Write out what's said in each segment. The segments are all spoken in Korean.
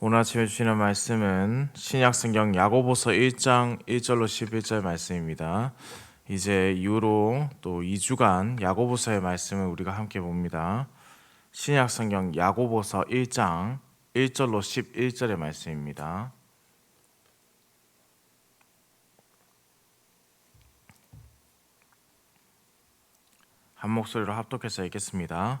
오늘 아침에 주시는 말씀은 신약성경 야고보서 1장 1절로 11절 말씀입니다. 이제 이후로 또 2주간 야고보서의 말씀을 우리가 함께 봅니다. 신약성경 야고보서 1장 1절로 11절의 말씀입니다. 한 목소리로 합독해서 읽겠습니다.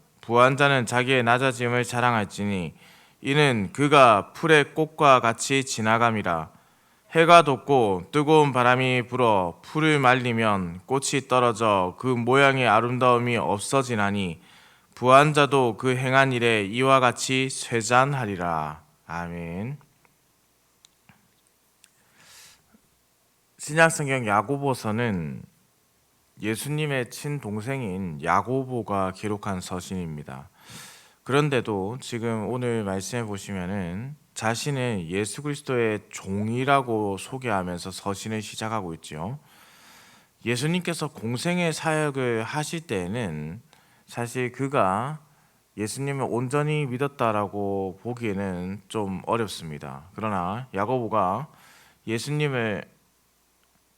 부한 자는 자기의 낮아짐을 자랑할지니 이는 그가 풀의 꽃과 같이 지나감이라 해가 돋고 뜨거운 바람이 불어 풀을 말리면 꽃이 떨어져 그 모양의 아름다움이 없어지나니 부한 자도 그 행한 일에 이와 같이 쇠잔하리라 아멘. 신약성경 야고보서는 예수님의 친동생인 야고보가 기록한 서신입니다. 그런데도 지금 오늘 말씀해 보시면은 자신을 예수 그리스도의 종이라고 소개하면서 서신을 시작하고 있지요. 예수님께서 공생의 사역을 하실 때에는 사실 그가 예수님을 온전히 믿었다라고 보기에는 좀 어렵습니다. 그러나 야고보가 예수님을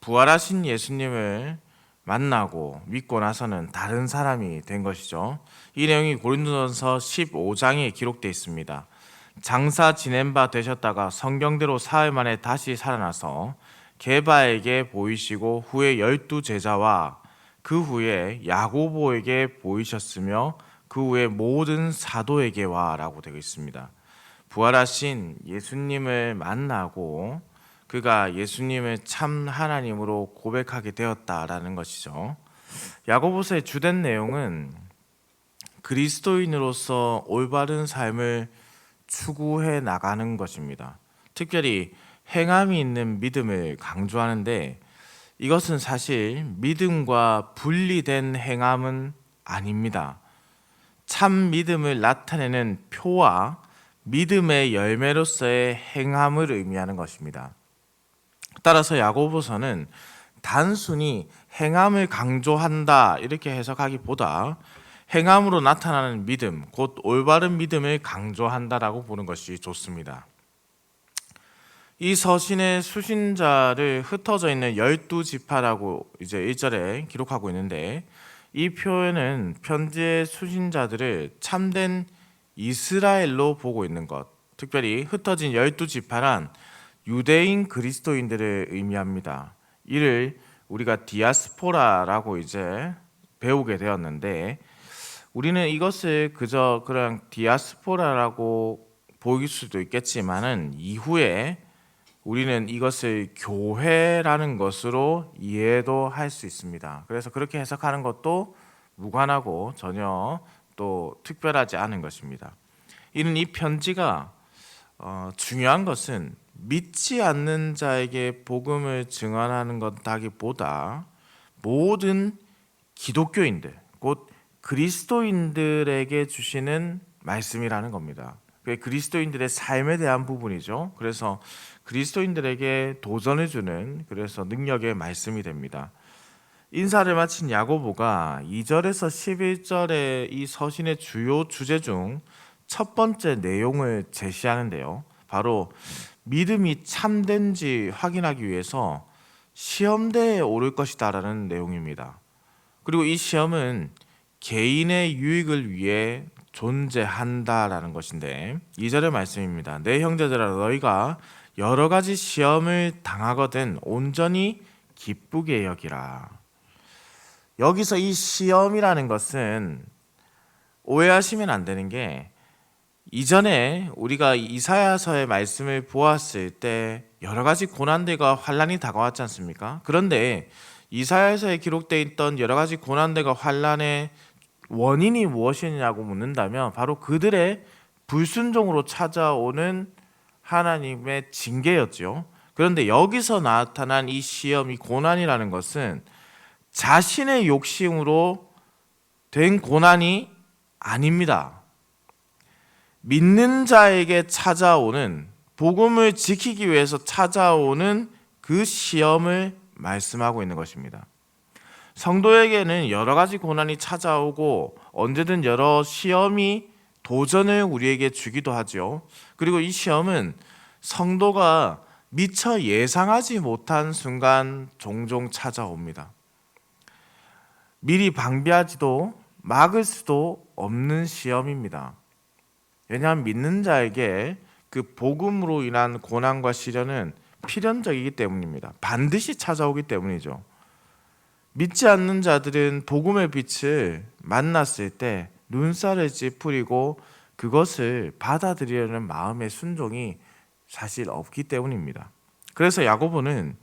부활하신 예수님을 만나고 믿고 나서는 다른 사람이 된 것이죠. 이 내용이 고린도전서 15장에 기록되어 있습니다. 장사 지낸 바 되셨다가 성경대로 사흘 만에 다시 살아나서 게바에게 보이시고 후에 열두 제자와 그 후에 야고보에게 보이셨으며 그 후에 모든 사도에게 와라고 되어 있습니다. 부활하신 예수님을 만나고 그가 예수님을 참 하나님으로 고백하게 되었다라는 것이죠. 야고보서의 주된 내용은 그리스도인으로서 올바른 삶을 추구해 나가는 것입니다. 특별히 행함이 있는 믿음을 강조하는데 이것은 사실 믿음과 분리된 행함은 아닙니다. 참 믿음을 나타내는 표와 믿음의 열매로서의 행함을 의미하는 것입니다. 따라서 야고보서는 단순히 행함을 강조한다 이렇게 해석하기보다 행함으로 나타나는 믿음, 곧 올바른 믿음을 강조한다라고 보는 것이 좋습니다. 이 서신의 수신자를 흩어져 있는 열두 지파라고 이제 1절에 기록하고 있는데 이 표현은 편지의 수신자들을 참된 이스라엘로 보고 있는 것, 특별히 흩어진 열두 지파란 유대인 그리스도인들을 의미합니다. 이를 우리가 디아스포라라고 이제 배우게 되었는데 우리는 이것을 그저 그냥 디아스포라라고 보일 수도 있겠지만은 이후에 우리는 이것을 교회라는 것으로 이해도 할 수 있습니다. 그래서 그렇게 해석하는 것도 무관하고 전혀 또 특별하지 않은 것입니다. 이는 이 편지가 어, 중요한 것은 믿지 않는 자에게 복음을 증언하는 것다기보다 모든 기독교인들, 곧 그리스도인들에게 주시는 말씀이라는 겁니다. 그리스도인들의 삶에 대한 부분이죠. 그래서 그리스도인들에게 도전해 주는 그래서 능력의 말씀이 됩니다. 인사를 마친 야고보가 2절에서 11절의 이 서신의 주요 주제 중 첫 번째 내용을 제시하는데요. 바로 믿음이 참된지 확인하기 위해서 시험대에 오를 것이다라는 내용입니다. 그리고 이 시험은 개인의 유익을 위해 존재한다라는 것인데 2절의 말씀입니다. 내 형제들아 너희가 여러 가지 시험을 당하거든 온전히 기쁘게 여기라. 여기서 이 시험이라는 것은 오해하시면 안 되는 게 이전에 우리가 이사야서의 말씀을 보았을 때 여러 가지 고난들과 환란이 다가왔지 않습니까? 그런데 이사야서에 기록되어 있던 여러 가지 고난들과 환란의 원인이 무엇이냐고 묻는다면 바로 그들의 불순종으로 찾아오는 하나님의 징계였죠. 그런데 여기서 나타난 이 시험, 이 고난이라는 것은 자신의 욕심으로 된 고난이 아닙니다. 믿는 자에게 찾아오는 복음을 지키기 위해서 찾아오는 그 시험을 말씀하고 있는 것입니다. 성도에게는 여러 가지 고난이 찾아오고 언제든 여러 시험이 도전을 우리에게 주기도 하죠. 그리고 이 시험은 성도가 미처 예상하지 못한 순간 종종 찾아옵니다. 미리 방비하지도 막을 수도 없는 시험입니다. 왜냐하면 믿는 자에게 그 복음으로 인한 고난과 시련은 필연적이기 때문입니다. 반드시 찾아오기 때문이죠. 믿지 않는 자들은 복음의 빛을 만났을 때 눈살을 찌푸리고 그것을 받아들이려는 마음의 순종이 사실 없기 때문입니다. 그래서 야고보는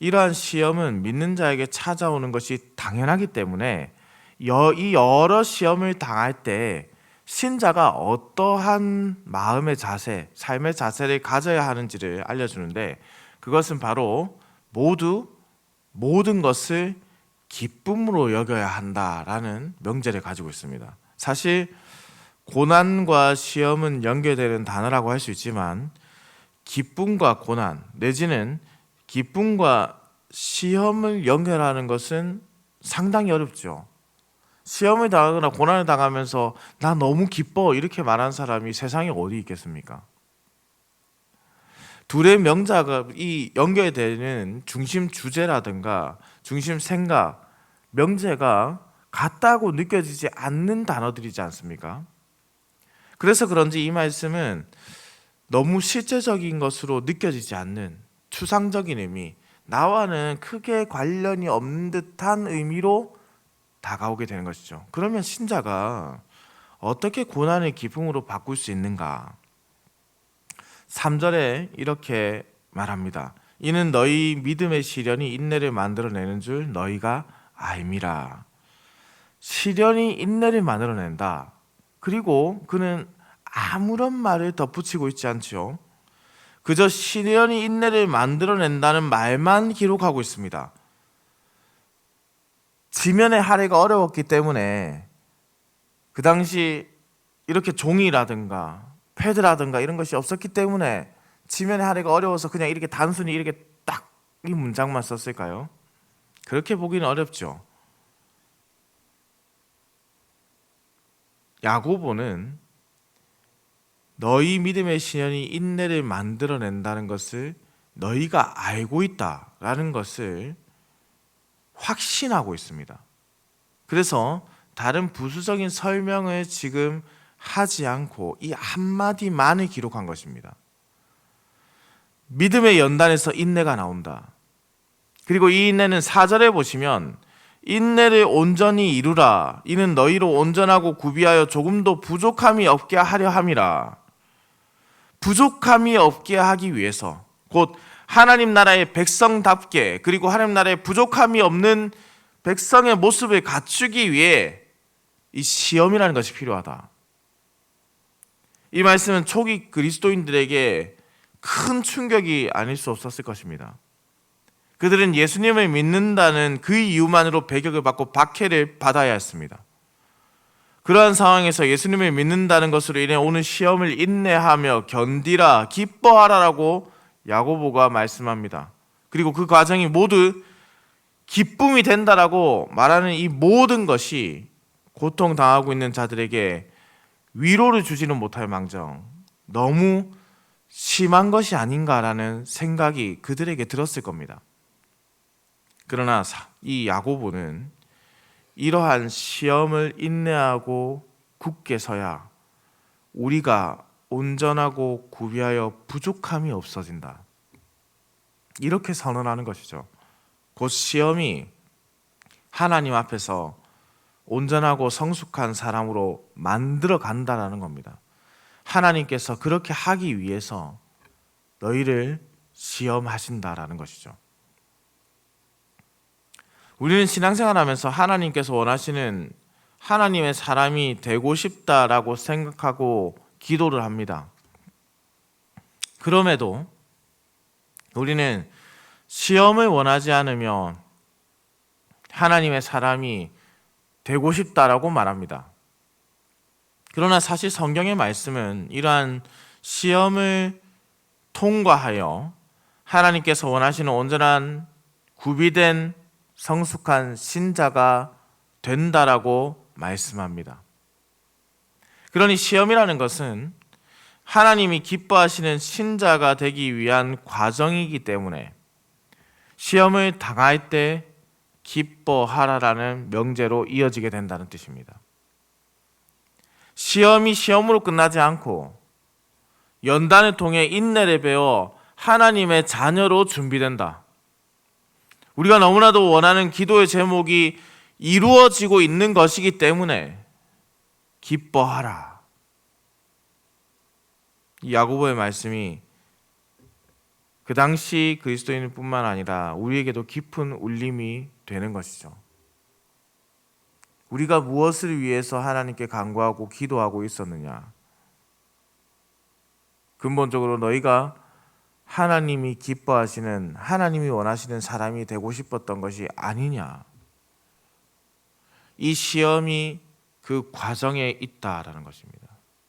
이러한 시험은 믿는 자에게 찾아오는 것이 당연하기 때문에 이 여러 시험을 당할 때 신자가 어떠한 마음의 자세, 삶의 자세를 가져야 하는지를 알려주는데 그것은 바로 모두 모든 것을 기쁨으로 여겨야 한다라는 명제를 가지고 있습니다. 사실 고난과 시험은 연결되는 단어라고 할 수 있지만 기쁨과 고난 내지는 기쁨과 시험을 연결하는 것은 상당히 어렵죠. 시험을 당하거나 고난을 당하면서 나 너무 기뻐 이렇게 말하는 사람이 세상에 어디 있겠습니까? 둘의 명자가 이 연결되는 중심 주제라든가 중심 생각, 명제가 같다고 느껴지지 않는 단어들이지 않습니까? 그래서 그런지 이 말씀은 너무 실제적인 것으로 느껴지지 않는 추상적인 의미, 나와는 크게 관련이 없는 듯한 의미로 다가오게 되는 것이죠. 그러면 신자가 어떻게 고난을 기쁨으로 바꿀 수 있는가? 3절에 이렇게 말합니다. 이는 너희 믿음의 시련이 인내를 만들어내는 줄 너희가 알미라. 시련이 인내를 만들어낸다. 그리고 그는 아무런 말을 덧붙이고 있지 않죠. 그저 시련이 인내를 만들어낸다는 말만 기록하고 있습니다. 지면의 할애가 어려웠기 때문에 그 당시 이렇게 종이라든가 패드라든가 이런 것이 없었기 때문에 지면의 할애가 어려워서 그냥 이렇게 단순히 이렇게 딱 이 문장만 썼을까요? 그렇게 보기는 어렵죠. 야고보는 너희 믿음의 신현이 인내를 만들어낸다는 것을 너희가 알고 있다라는 것을 확신하고 있습니다. 그래서 다른 부수적인 설명을 지금 하지 않고 이 한마디만을 기록한 것입니다. 믿음의 연단에서 인내가 나온다. 그리고 이 인내는 사절에 보시면 인내를 온전히 이루라. 이는 너희로 온전하고 구비하여 조금도 부족함이 없게 하려 함이라. 부족함이 없게 하기 위해서 곧 하나님 나라의 백성답게 그리고 하나님 나라의 부족함이 없는 백성의 모습을 갖추기 위해 이 시험이라는 것이 필요하다. 이 말씀은 초기 그리스도인들에게 큰 충격이 아닐 수 없었을 것입니다. 그들은 예수님을 믿는다는 그 이유만으로 배격을 받고 박해를 받아야 했습니다. 그러한 상황에서 예수님을 믿는다는 것으로 인해 오는 시험을 인내하며 견디라 기뻐하라라고 야고보가 말씀합니다. 그리고 그 과정이 모두 기쁨이 된다라고 말하는 이 모든 것이 고통 당하고 있는 자들에게 위로를 주지는 못할 망정 너무 심한 것이 아닌가라는 생각이 그들에게 들었을 겁니다. 그러나 이 야고보는 이러한 시험을 인내하고 굳게 서야 우리가 온전하고 구비하여 부족함이 없어진다. 이렇게 선언하는 것이죠. 곧 시험이 하나님 앞에서 온전하고 성숙한 사람으로 만들어 간다라는 겁니다. 하나님께서 그렇게 하기 위해서 너희를 시험하신다라는 것이죠. 우리는 신앙생활 하면서 하나님께서 원하시는 하나님의 사람이 되고 싶다라고 생각하고 기도를 합니다. 그럼에도 우리는 시험을 원하지 않으면 하나님의 사람이 되고 싶다라고 말합니다. 그러나 사실 성경의 말씀은 이러한 시험을 통과하여 하나님께서 원하시는 온전한 구비된 성숙한 신자가 된다라고 말씀합니다. 그러니 시험이라는 것은 하나님이 기뻐하시는 신자가 되기 위한 과정이기 때문에 시험을 당할 때 기뻐하라라는 명제로 이어지게 된다는 뜻입니다. 시험이 시험으로 끝나지 않고 연단을 통해 인내를 배워 하나님의 자녀로 준비된다. 우리가 너무나도 원하는 기도의 제목이 이루어지고 있는 것이기 때문에 기뻐하라. 이 야고보의 말씀이 그 당시 그리스도인뿐만 아니라 우리에게도 깊은 울림이 되는 것이죠. 우리가 무엇을 위해서 하나님께 간구하고 기도하고 있었느냐? 근본적으로 너희가 하나님이 기뻐하시는 하나님이 원하시는 사람이 되고 싶었던 것이 아니냐? 이 시험이 그 과정에 있다라는 것입니다.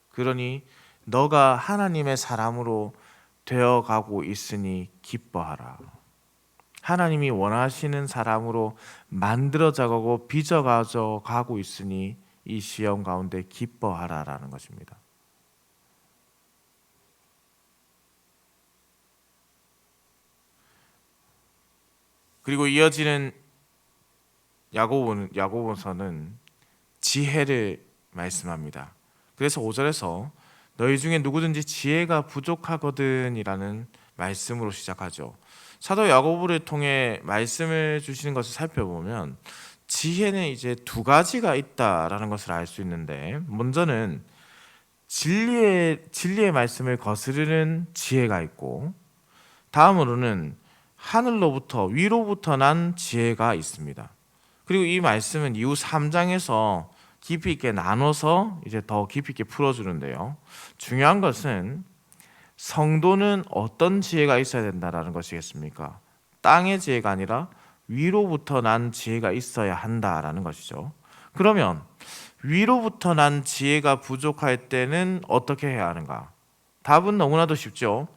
그러니 너가 하나님의 사람으로 되어 가고 있으니 기뻐하라. 하나님이 원하시는 사람으로 만들어져 가고 빚어가져 가고 있으니 이 시험 가운데 기뻐하라라는 것입니다. 그리고 이어지는 야고보 야고보서는 지혜를 말씀합니다. 그래서 5절에서 너희 중에 누구든지 지혜가 부족하거든이라는 말씀으로 시작하죠. 사도 야고보를 통해 말씀을 주시는 것을 살펴보면 지혜는 이제 두 가지가 있다라는 것을 알 수 있는데 먼저는 진리의 진리의 말씀을 거스르는 지혜가 있고 다음으로는 하늘로부터 위로부터 난 지혜가 있습니다. 그리고 이 말씀은 이후 3장에서 깊이 있게 나눠서 이제 더 깊이 있게 풀어주는데요. 중요한 것은 성도는 어떤 지혜가 있어야 된다라는 것이겠습니까? 땅의 지혜가 아니라 위로부터 난 지혜가 있어야 한다라는 것이죠. 그러면 위로부터 난 지혜가 부족할 때는 어떻게 해야 하는가? 답은 너무나도 쉽죠.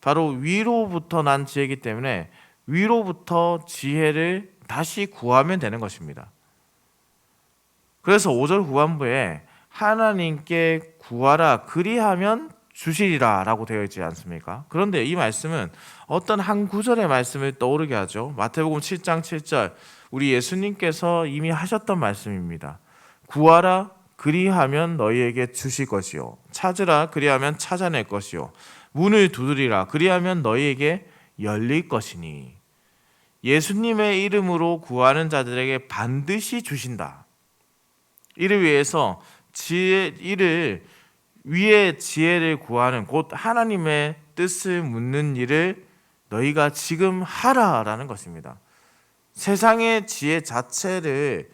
바로 위로부터 난 지혜이기 때문에 위로부터 지혜를 다시 구하면 되는 것입니다. 그래서 5절 후반부에 하나님께 구하라 그리하면 주시리라 라고 되어 있지 않습니까? 그런데 이 말씀은 어떤 한 구절의 말씀을 떠오르게 하죠. 마태복음 7장 7절 우리 예수님께서 이미 하셨던 말씀입니다. 구하라 그리하면 너희에게 주실 것이요 찾으라 그리하면 찾아낼 것이요 문을 두드리라 그리하면 너희에게 열릴 것이니 예수님의 이름으로 구하는 자들에게 반드시 주신다. 이를 위해서 지혜 이를 위의 지혜를 구하는 곧 하나님의 뜻을 묻는 일을 너희가 지금 하라라는 것입니다. 세상의 지혜 자체를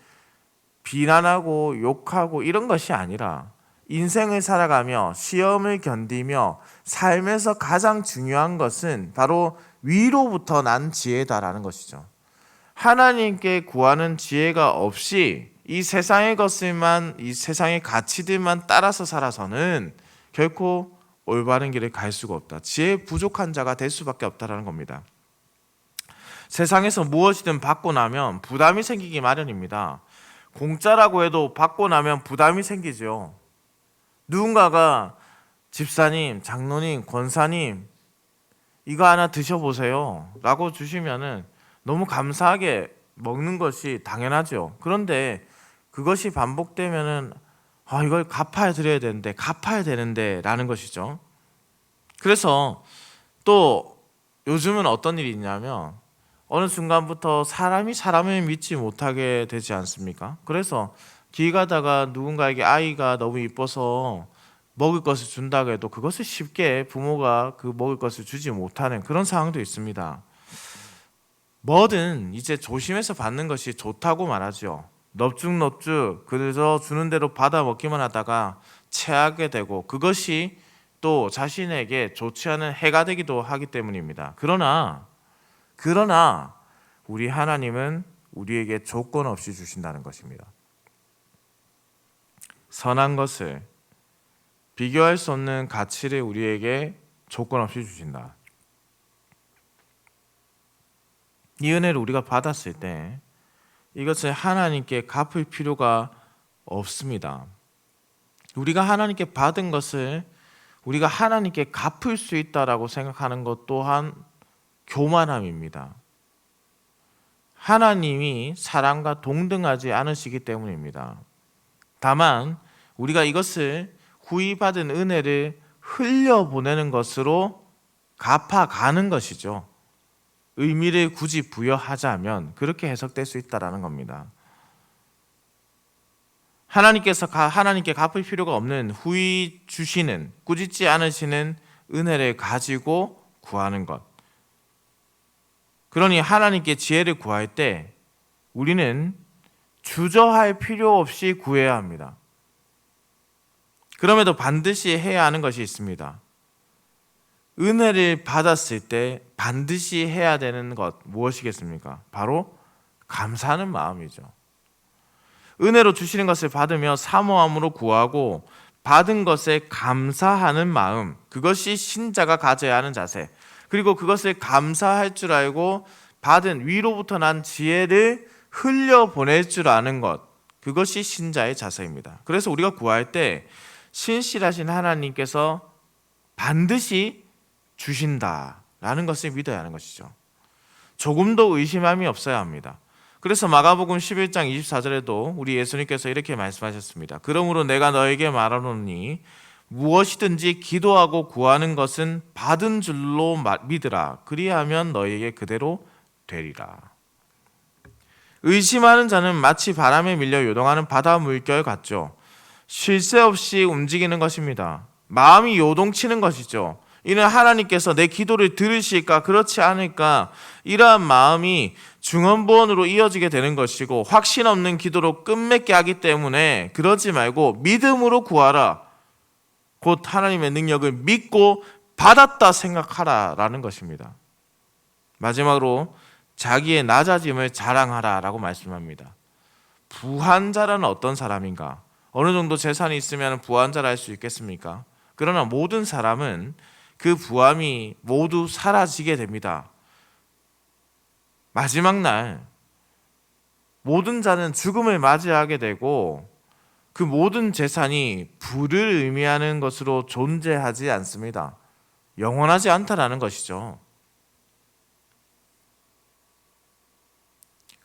비난하고 욕하고 이런 것이 아니라 인생을 살아가며 시험을 견디며 삶에서 가장 중요한 것은 바로 위로부터 난 지혜다라는 것이죠. 하나님께 구하는 지혜가 없이 이 세상의 것을만 이 세상의 가치들만 따라서 살아서는 결코 올바른 길을 갈 수가 없다. 지혜 부족한 자가 될 수밖에 없다라는 겁니다. 세상에서 무엇이든 받고 나면 부담이 생기기 마련입니다. 공짜라고 해도 받고 나면 부담이 생기죠. 누군가가 집사님, 장로님, 권사님 이거 하나 드셔보세요. 라고 주시면은 너무 감사하게 먹는 것이 당연하죠. 그런데 그것이 반복되면은 아, 이걸 갚아야 드려야 되는데, 갚아야 되는데, 라는 것이죠. 그래서 또 요즘은 어떤 일이 있냐면 어느 순간부터 사람이 사람을 믿지 못하게 되지 않습니까? 그래서 길 가다가 누군가에게 아이가 너무 이뻐서 먹을 것을 준다고 해도 그것을 쉽게 부모가 그 먹을 것을 주지 못하는 그런 상황도 있습니다. 뭐든 이제 조심해서 받는 것이 좋다고 말하죠. 넙죽넙죽 그래서 주는 대로 받아 먹기만 하다가 체하게 되고 그것이 또 자신에게 좋지 않은 해가 되기도 하기 때문입니다. 그러나 그러나 우리 하나님은 우리에게 조건 없이 주신다는 것입니다. 선한 것을 비교할 수 없는 가치를 우리에게 조건 없이 주신다. 이 은혜를 우리가 받았을 때 이것을 하나님께 갚을 필요가 없습니다. 우리가 하나님께 받은 것을 우리가 하나님께 갚을 수 있다라고 생각하는 것 또한 교만함입니다. 하나님이 사랑과 동등하지 않으시기 때문입니다. 다만 우리가 이것을 후이받은 은혜를 흘려보내는 것으로 갚아가는 것이죠. 의미를 굳이 부여하자면 그렇게 해석될 수 있다라는 겁니다. 하나님께서 가- 하나님께 갚을 필요가 없는 후이 주시는 꾸짖지 않으시는 은혜를 가지고 구하는 것. 그러니 하나님께 지혜를 구할 때 우리는 주저할 필요 없이 구해야 합니다. 그럼에도 반드시 해야 하는 것이 있습니다. 은혜를 받았을 때 반드시 해야 되는 것 무엇이겠습니까? 바로 감사하는 마음이죠. 은혜로 주시는 것을 받으며 사모함으로 구하고 받은 것에 감사하는 마음, 그것이 신자가 가져야 하는 자세. 그리고 그것을 감사할 줄 알고 받은 위로부터 난 지혜를 흘려 보낼 줄 아는 것. 그것이 신자의 자세입니다. 그래서 우리가 구할 때 신실하신 하나님께서 반드시 주신다라는 것을 믿어야 하는 것이죠. 조금도 의심함이 없어야 합니다. 그래서 마가복음 11장 24절에도 우리 예수님께서 이렇게 말씀하셨습니다. 그러므로 내가 너에게 말하노니 무엇이든지 기도하고 구하는 것은 받은 줄로 마- 믿으라. 그리하면 너에게 그대로 되리라. 의심하는 자는 마치 바람에 밀려 요동하는 바다 물결 같죠. 쉴 새 없이 움직이는 것입니다. 마음이 요동치는 것이죠. 이는 하나님께서 내 기도를 들으실까 그렇지 않을까 이러한 마음이 중언부언으로 이어지게 되는 것이고 확신 없는 기도로 끝맺게 하기 때문에 그러지 말고 믿음으로 구하라. 곧 하나님의 능력을 믿고 받았다 생각하라라는 것입니다. 마지막으로 자기의 낮아짐을 자랑하라라고 말씀합니다. 부한 자라는 어떤 사람인가? 어느 정도 재산이 있으면 부한 자라 할 수 있겠습니까? 그러나 모든 사람은 그 부함이 모두 사라지게 됩니다. 마지막 날 모든 자는 죽음을 맞이하게 되고 그 모든 재산이 부를 의미하는 것으로 존재하지 않습니다. 영원하지 않다라는 것이죠.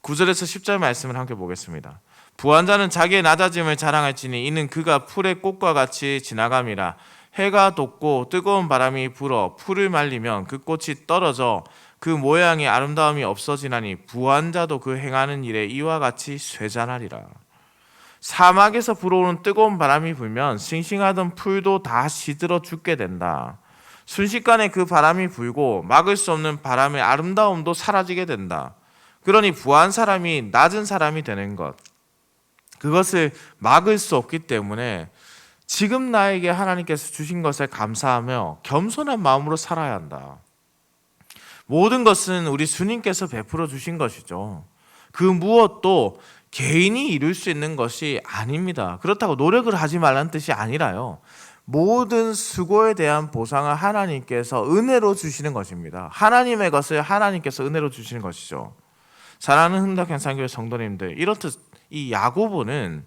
9절에서 10절 말씀을 함께 보겠습니다. 부한 자는 자기의 낮아짐을 자랑할지니 이는 그가 풀의 꽃과 같이 지나감이라 해가 돋고 뜨거운 바람이 불어 풀을 말리면 그 꽃이 떨어져 그 모양의 아름다움이 없어지나니 부한 자도 그 행하는 일에 이와 같이 쇠잔하리라. 사막에서 불어오는 뜨거운 바람이 불면 싱싱하던 풀도 다 시들어 죽게 된다. 순식간에 그 바람이 불고 막을 수 없는 바람의 아름다움도 사라지게 된다. 그러니 부한 사람이 낮은 사람이 되는 것. 그것을 막을 수 없기 때문에 지금 나에게 하나님께서 주신 것에 감사하며 겸손한 마음으로 살아야 한다. 모든 것은 우리 주님께서 베풀어 주신 것이죠. 그 무엇도 개인이 이룰 수 있는 것이 아닙니다. 그렇다고 노력을 하지 말라는 뜻이 아니라요. 모든 수고에 대한 보상을 하나님께서 은혜로 주시는 것입니다. 하나님의 것을 하나님께서 은혜로 주시는 것이죠. 사랑하는 흥덕현상교회 성도님들, 이렇듯 이 야고보는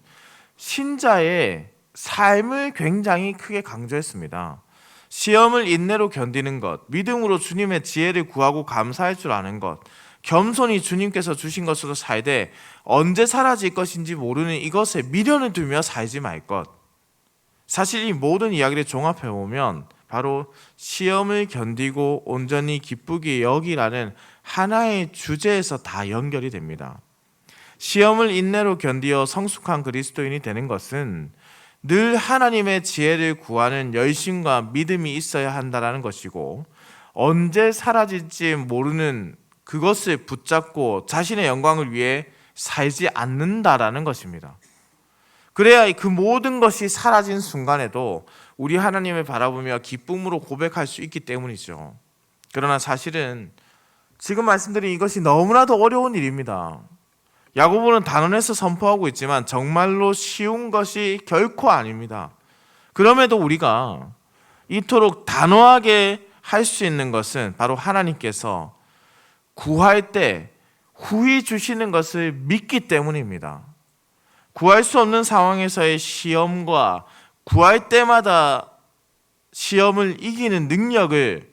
신자의 삶을 굉장히 크게 강조했습니다. 시험을 인내로 견디는 것, 믿음으로 주님의 지혜를 구하고 감사할 줄 아는 것, 겸손히 주님께서 주신 것으로 살되 언제 사라질 것인지 모르는 이것에 미련을 두며 살지 말 것. 사실 이 모든 이야기를 종합해 보면 바로 시험을 견디고 온전히 기쁘게 여기라는 하나의 주제에서 다 연결이 됩니다. 시험을 인내로 견디어 성숙한 그리스도인이 되는 것은 늘 하나님의 지혜를 구하는 열심과 믿음이 있어야 한다라는 것이고 언제 사라질지 모르는 그것을 붙잡고 자신의 영광을 위해 살지 않는다라는 것입니다. 그래야 그 모든 것이 사라진 순간에도 우리 하나님을 바라보며 기쁨으로 고백할 수 있기 때문이죠. 그러나 사실은 지금 말씀드린 이것이 너무나도 어려운 일입니다. 야고보는 단언해서 선포하고 있지만 정말로 쉬운 것이 결코 아닙니다. 그럼에도 우리가 이토록 단호하게 할 수 있는 것은 바로 하나님께서 구할 때 후히 주시는 것을 믿기 때문입니다. 구할 수 없는 상황에서의 시험과 구할 때마다 시험을 이기는 능력을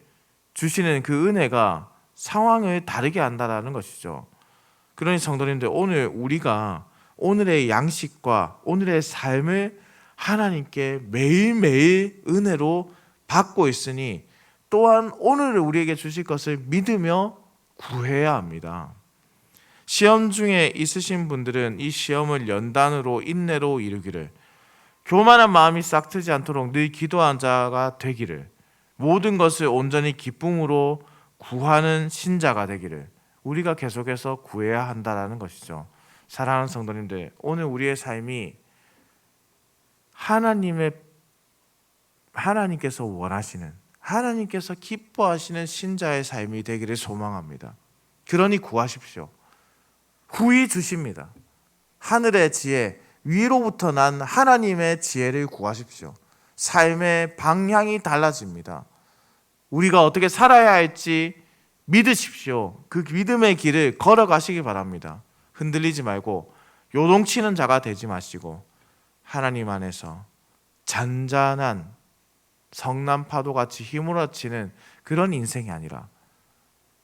주시는 그 은혜가 상황을 다르게 한다라는 것이죠. 그러니 성도님들 오늘 우리가 오늘의 양식과 오늘의 삶을 하나님께 매일매일 은혜로 받고 있으니 또한 오늘 우리에게 주실 것을 믿으며 구해야 합니다. 시험 중에 있으신 분들은 이 시험을 연단으로 인내로 이루기를 교만한 마음이 싹 트지 않도록 늘 기도한 자가 되기를 모든 것을 온전히 기쁨으로 구하는 신자가 되기를 우리가 계속해서 구해야 한다라는 것이죠. 사랑하는 성도님들, 오늘 우리의 삶이 하나님의 하나님께서 원하시는 하나님께서 기뻐하시는 신자의 삶이 되기를 소망합니다. 그러니 구하십시오. 후히 주십니다. 하늘의 지혜, 위로부터 난 하나님의 지혜를 구하십시오. 삶의 방향이 달라집니다. 우리가 어떻게 살아야 할지 믿으십시오. 그 믿음의 길을 걸어가시기 바랍니다. 흔들리지 말고 요동치는 자가 되지 마시고 하나님 안에서 잔잔한 성남 파도 같이 휘몰아치는 그런 인생이 아니라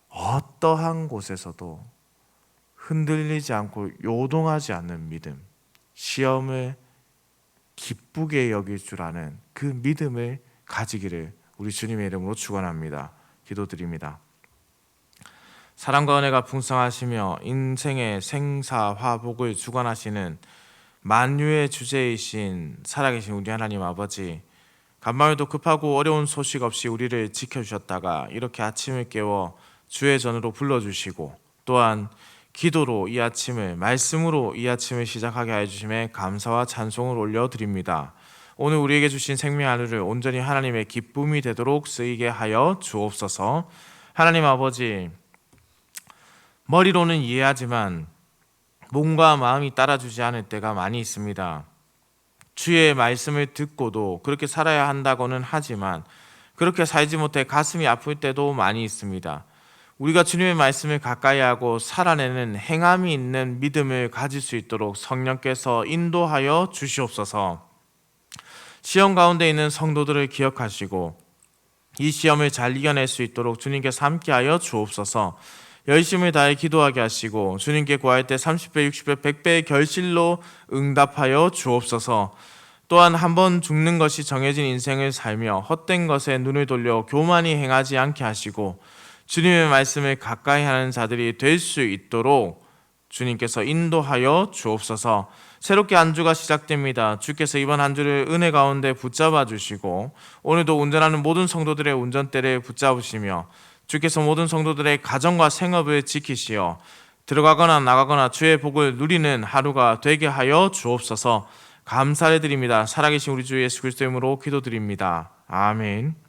어떠한 곳에서도 흔들리지 않고 요동하지 않는 믿음, 시험을 기쁘게 여길 줄 아는 그 믿음을 가지기를 우리 주님의 이름으로 축원합니다. 기도드립니다. 사랑과 은혜가 풍성하시며 인생의 생사 화복을 주관하시는 만유의 주제이신 살아계신 우리 하나님 아버지 간만에도 급하고 어려운 소식 없이 우리를 지켜주셨다가 이렇게 아침을 깨워 주의 전으로 불러주시고 또한 기도로 이 아침을 말씀으로 이 아침을 시작하게 해주심에 감사와 찬송을 올려드립니다. 오늘 우리에게 주신 생명 하루를 온전히 하나님의 기쁨이 되도록 쓰이게 하여 주옵소서. 하나님 아버지 머리로는 이해하지만 몸과 마음이 따라주지 않을 때가 많이 있습니다. 주의 말씀을 듣고도 그렇게 살아야 한다고는 하지만 그렇게 살지 못해 가슴이 아플 때도 많이 있습니다. 우리가 주님의 말씀을 가까이 하고 살아내는 행함이 있는 믿음을 가질 수 있도록 성령께서 인도하여 주시옵소서. 시험 가운데 있는 성도들을 기억하시고 이 시험을 잘 이겨낼 수 있도록 주님께서 함께하여 주옵소서. 열심을 다해 기도하게 하시고 주님께 구할 때 30배, 60배, 100배의 결실로 응답하여 주옵소서. 또한 한 번 죽는 것이 정해진 인생을 살며 헛된 것에 눈을 돌려 교만히 행하지 않게 하시고 주님의 말씀을 가까이 하는 자들이 될 수 있도록 주님께서 인도하여 주옵소서. 새롭게 한 주가 시작됩니다. 주께서 이번 한 주를 은혜 가운데 붙잡아 주시고 오늘도 운전하는 모든 성도들의 운전대를 붙잡으시며 주께서 모든 성도들의 가정과 생업을 지키시어 들어가거나 나가거나 주의 복을 누리는 하루가 되게 하여 주옵소서. 감사를 드립니다. 살아계신 우리 주 예수 그리스도 이름으로 기도드립니다. 아멘.